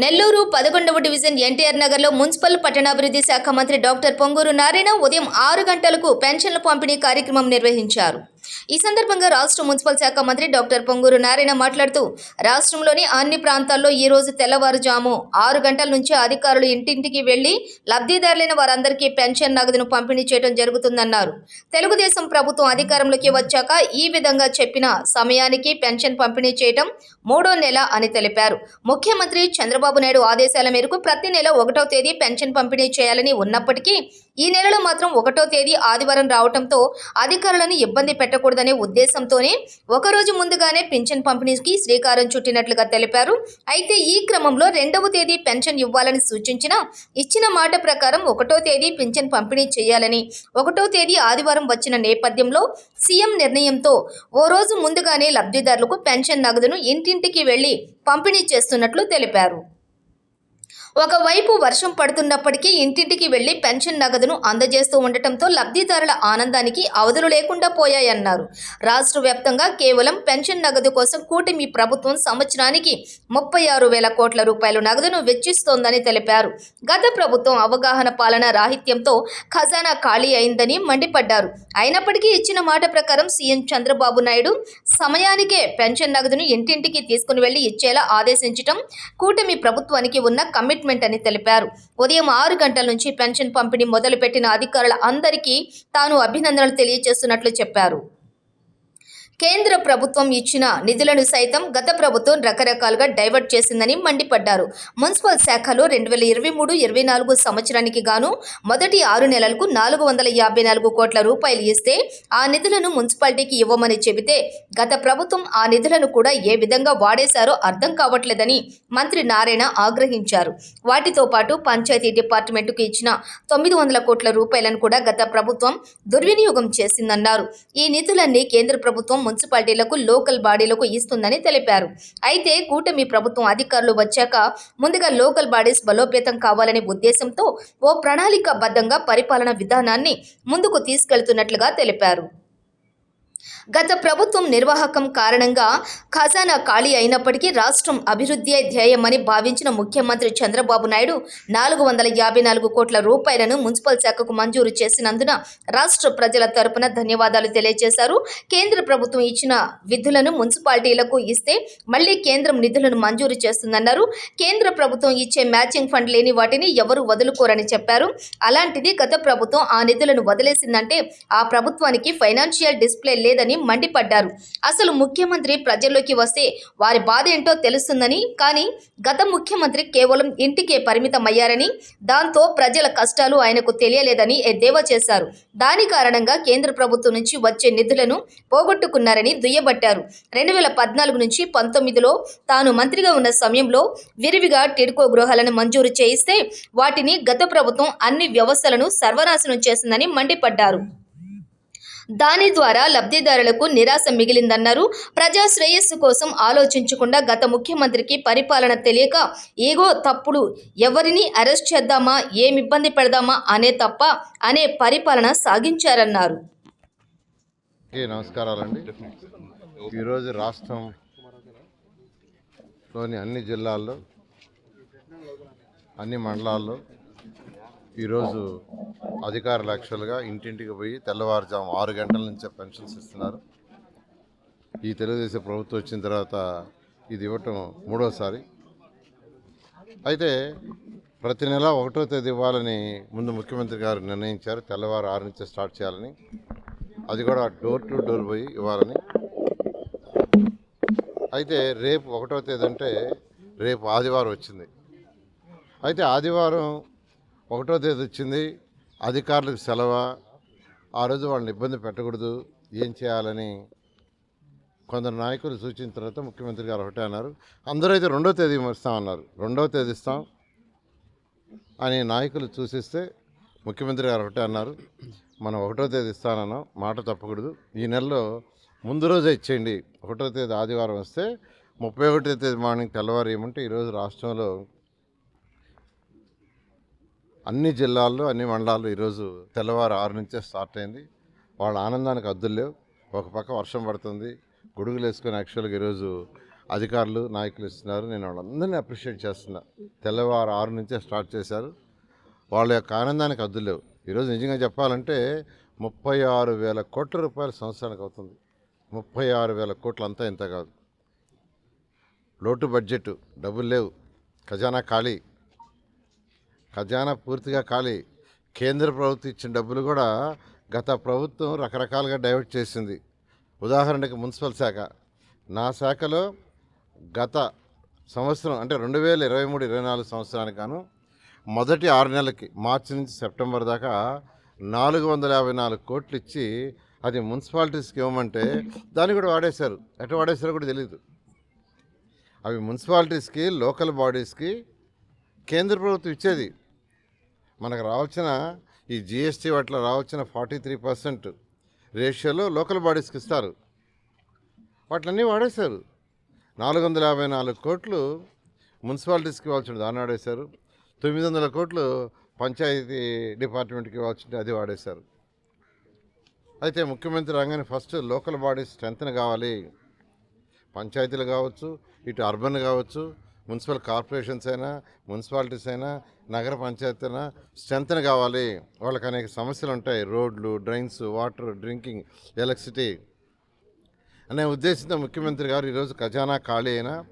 నెల్లూరు పదకొండవ డివిజన్ ఎన్టీఆర్ నగర్లో మున్సిపల్ పట్టణాభివృద్ధి శాఖ మంత్రి డాక్టర్ పొంగూరు నారాయణ ఉదయం ఆరు గంటలకు పెన్షన్ల పంపిణీ కార్యక్రమం నిర్వహించారు. ఈ సందర్భంగా రాష్ట్ర మున్సిపల్ శాఖ మంత్రి డాక్టర్ పొంగూరు నారాయణ మాట్లాడుతూ రాష్ట్రంలోని అన్ని ప్రాంతాల్లో ఈ రోజు తెల్లవారుజాము ఆరు గంటల నుంచి అధికారులు ఇంటింటికి వెళ్ళి లబ్ధిదారులైన వారందరికీ పెన్షన్ నగదును పంపిణీ చేయడం జరుగుతుందన్నారు. తెలుగుదేశం ప్రభుత్వం అధికారంలోకి వచ్చాక ఈ విధంగా చెప్పిన సమయానికి పెన్షన్ పంపిణీ చేయడం మూడో నెల అని తెలిపారు. ముఖ్యమంత్రి చంద్రబాబు నాయుడు ఆదేశాల మేరకు ప్రతి నెల ఒకటో తేదీ పెన్షన్ పంపిణీ చేయాలని ఉన్నప్పటికీ ఈ నెలలో మాత్రం ఒకటో తేదీ ఆదివారం రావడంతో అధికారులను ఇబ్బంది పెట్టకూడదనే ఉద్దేశంతోనే ఒకరోజు ముందుగానే పెన్షన్ పంపిణీకి శ్రీకారం చుట్టినట్లుగా తెలిపారు. అయితే ఈ క్రమంలో రెండవ తేదీ పెన్షన్ ఇవ్వాలని సూచించిన ఇచ్చిన మాట ప్రకారం ఒకటో తేదీ పెన్షన్ పంపిణీ చేయాలని ఒకటో తేదీ ఆదివారం వచ్చిన నేపథ్యంలో సీఎం నిర్ణయంతో ఓ రోజు ముందుగానే లబ్ధిదారులకు పెన్షన్ నగదును ఇంటి ఇంటింటికి వెళ్ళి పంపిణీ చేస్తున్నట్లు తెలిపారు. ఒకవైపు వర్షం పడుతున్నప్పటికీ ఇంటింటికి వెళ్ళి పెన్షన్ నగదును అందజేస్తూ ఉండటంతో లబ్ధిదారుల ఆనందానికి అవధులు లేకుండా పోయాయన్నారు. రాష్ట్ర వ్యాప్తంగా కేవలం పెన్షన్ నగదు కోసం కూటమి ప్రభుత్వం సంవత్సరానికి ముప్పై ఆరు వేల కోట్ల రూపాయల నగదును వెచ్చిస్తోందని తెలిపారు. గత ప్రభుత్వం అవగాహన పాలన రాహిత్యంతో ఖజానా ఖాళీ అయిందని మండిపడ్డారు. అయినప్పటికీ ఇచ్చిన మాట ప్రకారం సీఎం చంద్రబాబు నాయుడు సమయానికే పెన్షన్ నగదును ఇంటింటికి తీసుకుని వెళ్ళి ఇచ్చేలా ఆదేశించటం కూటమి ప్రభుత్వానికి ఉన్న కమిట్మెంట్ అని తెలిపారు. ఉదయం ఆరు గంటల నుంచి పెన్షన్ పంపిణీ మొదలుపెట్టిన అధికారుల అందరికీ తాను అభినందనలు తెలియజేస్తున్నట్లు చెప్పారు. కేంద్ర ప్రభుత్వం ఇచ్చిన నిధులను సైతం గత ప్రభుత్వం రకరకాలుగా డైవర్ట్ చేసిందని మండిపడ్డారు. మున్సిపల్ శాఖలో రెండు వేల ఇరవై మూడు ఇరవై నాలుగు సంవత్సరానికి గాను మొదటి ఆరు నెలలకు నాలుగు వందల యాభై నాలుగు కోట్ల రూపాయలు ఇస్తే ఆ నిధులను మున్సిపాలిటీకి ఇవ్వమని చెబితే గత ప్రభుత్వం ఆ నిధులను కూడా ఏ విధంగా వాడేశారో అర్థం కావట్లేదని మంత్రి నారాయణ ఆగ్రహించారు. వాటితో పాటు పంచాయతీ డిపార్ట్మెంటుకు ఇచ్చిన తొమ్మిది వందల కోట్ల రూపాయలను కూడా గత ప్రభుత్వం దుర్వినియోగం చేసిందన్నారు. ఈ నిధులన్నీ కేంద్ర ప్రభుత్వం మున్సిపాలిటీలకు లోకల్ బాడీలకు ఇస్తుందని తెలిపారు. అయితే కూటమి ప్రభుత్వం అధికారులు వచ్చాక ముందుగా లోకల్ బాడీస్ బలోపేతం కావాలనే ఉద్దేశంతో ఓ ప్రణాళికాబద్ధంగా పరిపాలన విధానాన్ని ముందుకు తీసుకెళ్తున్నట్లుగా తెలిపారు. గత ప్రభుత్వం నిర్వాహకం కారణంగా ఖజానా ఖాళీ అయినప్పటికీ రాష్ట్రం అభివృద్ధి ధ్యేయమని భావించిన ముఖ్యమంత్రి చంద్రబాబు నాయుడు నాలుగు వందల యాభై నాలుగు కోట్ల రూపాయలను మున్సిపల్ శాఖకు మంజూరు చేసినందున రాష్ట్ర ప్రజల తరపున ధన్యవాదాలు తెలియజేశారు. కేంద్ర ప్రభుత్వం ఇచ్చిన విధులను మున్సిపాలిటీలకు ఇస్తే మళ్ళీ కేంద్రం నిధులను మంజూరు చేస్తుందన్నారు. కేంద్ర ప్రభుత్వం ఇచ్చే మ్యాచింగ్ ఫండ్ లేని వాటిని ఎవరు వదులుకోరని చెప్పారు. అలాంటిది గత ప్రభుత్వం ఆ నిధులను వదిలేసిందంటే ఆ ప్రభుత్వానికి ఫైనాన్షియల్ డిస్ప్లే లేదని మండిపడ్డారు. అసలు ముఖ్యమంత్రి ప్రజల్లోకి వస్తే వారి బాధ ఏంటో తెలుస్తుందని కానీ గత ముఖ్యమంత్రి కేవలం ఇంటికే పరిమితమయ్యారని దాంతో ప్రజల కష్టాలు ఆయనకు తెలియలేదని ఎద్దేవా చేశారు. దాని కారణంగా కేంద్ర ప్రభుత్వం నుంచి వచ్చే నిధులను పోగొట్టుకున్నారని దుయ్యబట్టారు. రెండు వేల పద్నాలుగు నుంచి పంతొమ్మిదిలో తాను మంత్రిగా ఉన్న సమయంలో విరివిగా టిడ్కో గృహాలను మంజూరు చేయిస్తే వాటిని గత ప్రభుత్వం అన్ని వ్యవస్థలను సర్వనాశనం చేసిందని మండిపడ్డారు. దాని ద్వారా లబ్ధిదారులకు నిరాశ మిగిలిందన్నారు. ప్రజా శ్రేయస్సు కోసం ఆలోచించకుండా గత ముఖ్యమంత్రికి పరిపాలన తెలియక ఏగో తప్పుడు ఎవరిని అరెస్ట్ చేద్దామా ఏమి ఇబ్బంది పెడదామా అనే తప్ప అనే పరిపాలన సాగించారన్నారు. నమస్కారాలండి. ఈరోజు రాష్ట్రంలోని అన్ని జిల్లాల్లో అన్ని మండలాల్లో ఈరోజు అధికారులు యాక్చువల్గా ఇంటింటికి పోయి తెల్లవారుజాము ఆరు గంటల నుంచే పెన్షన్స్ ఇస్తున్నారు. ఈ తెలుగుదేశం ప్రభుత్వం వచ్చిన తర్వాత ఇది ఇవ్వటం మూడోసారి. అయితే ప్రతి నెల ఒకటో తేదీ ఇవ్వాలని ముందు ముఖ్యమంత్రి గారు నిర్ణయించారు. తెల్లవారు ఆరు నుంచే స్టార్ట్ చేయాలని. అది కూడా డోర్ టు డోర్ పోయి ఇవ్వాలని. అయితే రేపు ఒకటో తేదీ అంటే రేపు ఆదివారం వచ్చింది. అయితే ఆదివారం ఒకటో తేదీ వచ్చింది. అధికారులకు సెలవు? ఆ రోజు వాళ్ళని ఇబ్బంది పెట్టకూడదు. ఏం చేయాలని కొందరు నాయకులు సూచించిన తర్వాత ముఖ్యమంత్రి గారు ఒకటే అన్నారు. అందరూ అయితే రెండో తేదీ ఇస్తామన్నారు రెండవ తేదీ ఇస్తాం అని నాయకులు చూసిస్తే ముఖ్యమంత్రి గారు ఒకటే అన్నారు. మనం ఒకటో తేదీ ఇస్తానన్నాం. మాట తప్పకూడదు. ఈ నెలలో ముందు రోజే ఇచ్చేయండి. ఒకటో తేదీ ఆదివారం వస్తే ముప్పై ఒకటో తేదీ మార్నింగ్ తెల్లవారు ఏమంటే ఈరోజు రాష్ట్రంలో అన్ని జిల్లాల్లో అన్ని మండలాల్లో ఈరోజు తెల్లవారు ఆరు నుంచే స్టార్ట్ అయింది. వాళ్ళ ఆనందానికి అద్దులు లేవు. ఒక పక్క వర్షం పడుతుంది. గొడుగులు వేసుకొని యాక్చువల్గా ఈరోజు అధికారులు నాయకులు ఇస్తున్నారు. నేను వాళ్ళందరినీ అప్రిషియేట్ చేస్తున్నా. తెల్లవారు ఆరు నుంచే స్టార్ట్ చేశారు. వాళ్ళ యొక్క ఆనందానికి అద్దులు లేవు. ఈరోజు నిజంగా చెప్పాలంటే ముప్పై ఆరు వేల కోట్ల రూపాయల సంవత్సరానికి అవుతుంది. ముప్పై ఆరు వేల కోట్లు అంతా ఇంత కాదు. లోటు బడ్జెట్ డబ్బులు లేవు. ఖజానా ఖాళీ. ఖజానా పూర్తిగా ఖాళీ. కేంద్ర ప్రభుత్వం ఇచ్చిన డబ్బులు కూడా గత ప్రభుత్వం రకరకాలుగా డైవర్ట్ చేసింది. ఉదాహరణకి మున్సిపల్ శాఖ. నా శాఖలో గత సంవత్సరం అంటే రెండు వేల ఇరవై మూడు ఇరవై నాలుగు సంవత్సరానికి గాను మొదటి ఆరు నెలలకి మార్చి నుంచి సెప్టెంబర్ దాకా నాలుగు వందల యాభై నాలుగు కోట్లు ఇచ్చి అది మున్సిపాలిటీస్కి ఇవ్వమంటే దాన్ని కూడా వాడేశారు. ఎట్లా వాడేశారో కూడా తెలియదు అవి మున్సిపాలిటీస్కి లోకల్ బాడీస్కి కేంద్ర ప్రభుత్వం ఇచ్చేది. మనకు రావాల్సిన ఈ జిఎస్టీ వాటిలో రావాల్సిన ఫార్టీ త్రీ పర్సెంట్ రేషియోలో లోకల్ బాడీస్కి ఇస్తారు. వాటిలన్నీ వాడేశారు. నాలుగు వందల యాభై నాలుగు కోట్లు మున్సిపాలిటీస్కి ఇవ్వాల్సిన దాన్ని వాడేశారు. తొమ్మిది వందల కోట్లు పంచాయతీ డిపార్ట్మెంట్కి ఇవ్వాల్సింది అది వాడేశారు. అయితే ముఖ్యమంత్రి రంగానే ఫస్ట్ లోకల్ బాడీస్ స్ట్రెంగ్త్ కావాలి. పంచాయతీలు కావచ్చు ఇటు అర్బన్ కావచ్చు మున్సిపల్ కార్పొరేషన్స్ అయినా మున్సిపాలిటీస్ అయినా నగర పంచాయతీ అయినా స్ట్రెంగ్త్ కావాలి. వాళ్ళకి అనేక సమస్యలు ఉంటాయి. రోడ్లు డ్రైన్స్ వాటర్ డ్రింకింగ్ ఎలక్ట్రిసిటీ. అనే ఉద్దేశంతో ముఖ్యమంత్రి గారు ఈరోజు ఖజానా ఖాళీ అయినా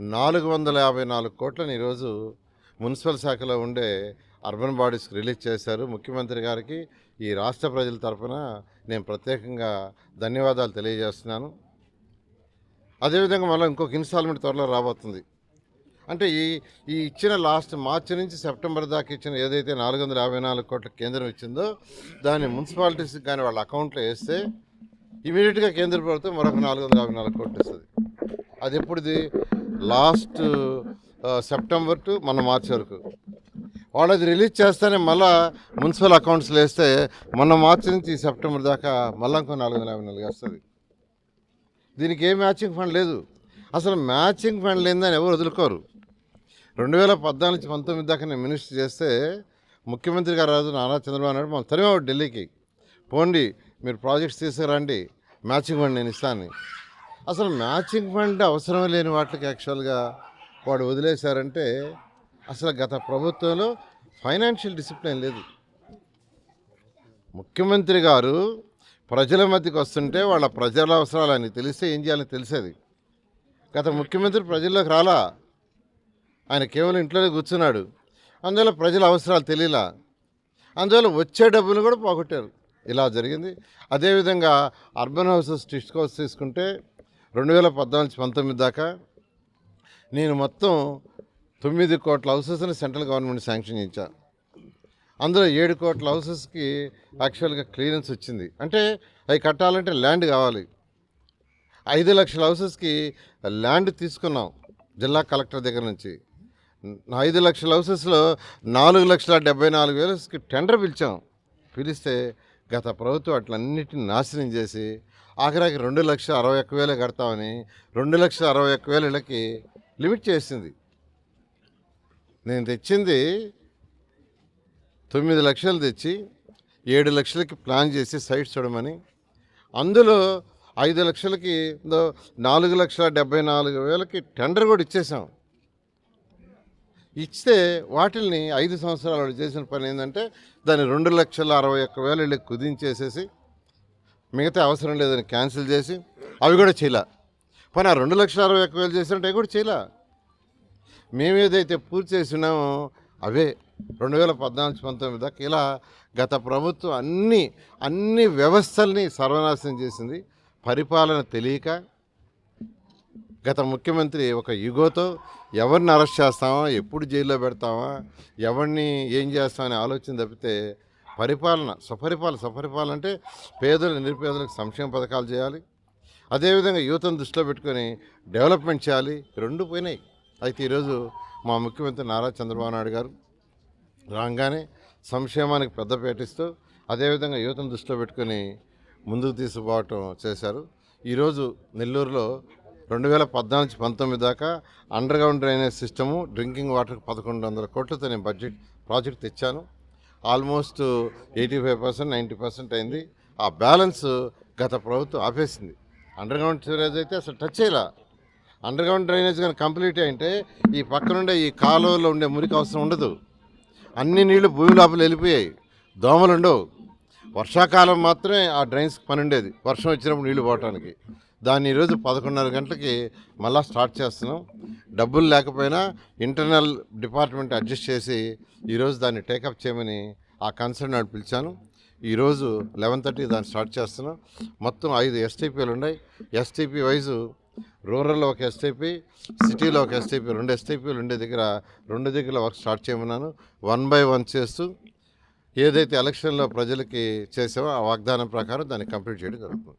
నాలుగు వందల యాభై నాలుగు కోట్లను ఈరోజు మున్సిపల్ శాఖలో ఉండే అర్బన్ బాడీస్కి రిలీజ్ చేశారు. ముఖ్యమంత్రి గారికి ఈ రాష్ట్ర ప్రజల తరఫున నేను ప్రత్యేకంగా ధన్యవాదాలు తెలియజేస్తున్నాను. అదేవిధంగా మళ్ళీ ఇంకొక ఇన్స్టాల్మెంట్ త్వరలో రాబోతుంది. అంటే ఈ ఈ ఇచ్చిన లాస్ట్ మార్చి నుంచి సెప్టెంబర్ దాకా ఇచ్చిన ఏదైతే నాలుగు వందల యాభై నాలుగు కోట్ల కేంద్రం ఇచ్చిందో దాన్ని మున్సిపాలిటీస్కి కానీ వాళ్ళ అకౌంట్లో వేస్తే ఇమీడియట్గా కేంద్ర ప్రభుత్వం మరొక నాలుగు వందల యాభై నాలుగు కోట్లు ఇస్తుంది. అది ఎప్పుడుది? లాస్ట్ సెప్టెంబర్ టు మన మార్చి వరకు. వాళ్ళు అది రిలీజ్ చేస్తేనే మళ్ళా మున్సిపల్ అకౌంట్స్లో వేస్తే మొన్న మార్చి నుంచి ఈ సెప్టెంబర్ దాకా మళ్ళా ఇంకో నాలుగు వందల యాభై నాలుగు వస్తుంది. దీనికి ఏ మ్యాచింగ్ ఫండ్ లేదు. అసలు మ్యాచింగ్ ఫండ్ లేదని ఎవరు వదులుకోరు. రెండు వేల పద్నాలుగు నుంచి పంతొమ్మిది దాకా నేను మినిస్టర్ చేస్తే ముఖ్యమంత్రి గారు రాజు నారా చంద్రబాబు నాయుడు మనం తరిమాడు ఢిల్లీకి. పోండి మీరు ప్రాజెక్ట్స్ తీసుకురండి మ్యాచింగ్ ఫండ్ నేను ఇస్తాను అసలు మ్యాచింగ్ ఫండ్ అవసరం లేని వాటికి యాక్చువల్గా వాడు వదిలేశారంటే అసలు గత ప్రభుత్వంలో ఫైనాన్షియల్ డిసిప్లిన్ లేదు. ముఖ్యమంత్రి గారు ప్రజల మధ్యకి వస్తుంటే వాళ్ళ ప్రజల అవసరాలు ఆయనకి తెలిస్తే ఏం చేయాలని తెలిసేది. గత ముఖ్యమంత్రి ప్రజల్లోకి రాలా? ఆయన కేవలం ఇంట్లోనే కూర్చున్నాడు. అందువల్ల ప్రజల అవసరాలు తెలియలా. అందువల్ల వచ్చే డబ్బులు కూడా పోగొట్టారు. ఇలా జరిగింది. అదేవిధంగా అర్బన్ హౌసెస్ డిస్కౌస్ తీసుకుంటే రెండు వేల పద్నాలుగు పంతొమ్మిది దాకా నేను మొత్తం తొమ్మిది కోట్ల హౌసెస్ని సెంట్రల్ గవర్నమెంట్ శాంక్షన్ ఇచ్చా అందులో ఏడు కోట్ల హౌసెస్కి యాక్చువల్గా క్లియరెన్స్ వచ్చింది. అంటే అవి కట్టాలంటే ల్యాండ్ కావాలి. ఐదు లక్షల హౌసెస్కి ల్యాండ్ తీసుకున్నాం జిల్లా కలెక్టర్ దగ్గర నుంచి. ఐదు లక్షల హౌసెస్లో నాలుగు లక్షల డెబ్బై నాలుగు వేలకి టెండర్ పిలిచాం. పిలిస్తే గత ప్రభుత్వం అట్లన్నిటిని నాశనం చేసి ఆఖరికి రెండు లక్షల అరవై ఒక్క వేలే కడతామని రెండు లక్షల అరవై ఒక్క వేలకి లిమిట్ చేసింది. నేను తెచ్చింది తొమ్మిది లక్షలు తెచ్చి ఏడు లక్షలకి ప్లాన్ చేసి సైట్ చూడమని అందులో ఐదు లక్షలకి నాలుగు లక్షల డెబ్బై నాలుగు వేలకి టెండర్ కూడా ఇచ్చేసాం. ఇస్తే వాటిల్ని ఐదు సంవత్సరాలు చేసిన పని ఏంటంటే దాన్ని రెండు లక్షల అరవై ఒక్క వేల కుదించేసేసి మిగతా అవసరం లేదని క్యాన్సిల్ చేసి అవి కూడా చేయలే. పని ఆ రెండు లక్షల అరవై ఒక్క వేలు చేసినట్టు అవి కూడా చేయలే. మేము ఏదైతే పూర్తి చేసినామో అవే. రెండు వేల పద్నాలుగు పంతొమ్మిది దాకా ఇలా గత ప్రభుత్వం అన్ని అన్ని వ్యవస్థల్ని సర్వనాశనం చేసింది. పరిపాలన తెలియక గత ముఖ్యమంత్రి ఒక యుగోతో ఎవరిని అరెస్ట్ చేస్తామా ఎప్పుడు జైల్లో పెడతామా ఎవరిని ఏం చేస్తామని ఆలోచన తప్పితే పరిపాలన సుపరిపాలన సపరిపాలన అంటే పేదలు నిరుపేదలకు సంక్షేమ పథకాలు చేయాలి. అదేవిధంగా యువతను దృష్టిలో పెట్టుకొని డెవలప్మెంట్ చేయాలి. రెండు పోయినాయి. అయితే ఈరోజు మా ముఖ్యమంత్రి నారా చంద్రబాబు నాయుడు గారు రాగానే సంక్షేమానికి పెద్ద పేటిస్తూ అదేవిధంగా యువతను దృష్టిలో పెట్టుకొని ముందుకు తీసుకుపోవటం చేశారు. ఈరోజు నెల్లూరులో రెండు వేల పద్నాలుగు నుంచి పంతొమ్మిది దాకా underground drainage system drinking water పదకొండు వందల కోట్లతో నేను బడ్జెట్ ప్రాజెక్ట్ తెచ్చాను. Almost eighty five percent ninety percent అయింది. ఆ బ్యాలెన్స్ గత ప్రభుత్వం ఆపేసింది. అండర్ గ్రౌండ్ సివరేజ్ అయితే అసలు టచ్ చేయలే. అండర్ గ్రౌండ్ డ్రైనేజ్ కానీ కంప్లీట్ అయింటే ఈ పక్కనుండే ఈ కాలువలో ఉండే మురికి అవసరం ఉండదు. అన్ని నీళ్ళు భూమి లోపల వెళ్ళిపోయాయి. దోమలు ఉండవు. వర్షాకాలం మాత్రమే ఆ డ్రైన్స్కి పని ఉండేది. వర్షం వచ్చినప్పుడు నీళ్ళు పోవటానికి. దాన్ని ఈరోజు పదకొండున్నర గంటలకి మళ్ళా స్టార్ట్ చేస్తున్నాం. డబ్బులు లేకపోయినా ఇంటర్నల్ డిపార్ట్మెంట్ అడ్జస్ట్ చేసి ఈరోజు దాన్ని టేకప్ చేయమని ఆ కన్సర్న్ నాడు పిలిచాను. ఈరోజు లెవెన్ థర్టీ దాన్ని స్టార్ట్ చేస్తున్నాం. మొత్తం ఐదు ఎస్టీపీలు ఉన్నాయి. ఎస్టీపీ వైజు రూరల్లో ఒక ఎస్టీపీ సిటీలో ఒక ఎస్టీపీ రెండు ఎస్టీపీలు ఉండే దగ్గర రెండు దగ్గర వర్క్ స్టార్ట్ చేయమన్నాను. వన్ బై వన్ చేస్తూ ఏదైతే ఎలక్షన్లో ప్రజలకి చేసామో ఆ వాగ్దానం ప్రకారం దాన్ని కంప్లీట్ చేయడం జరుగుతుంది.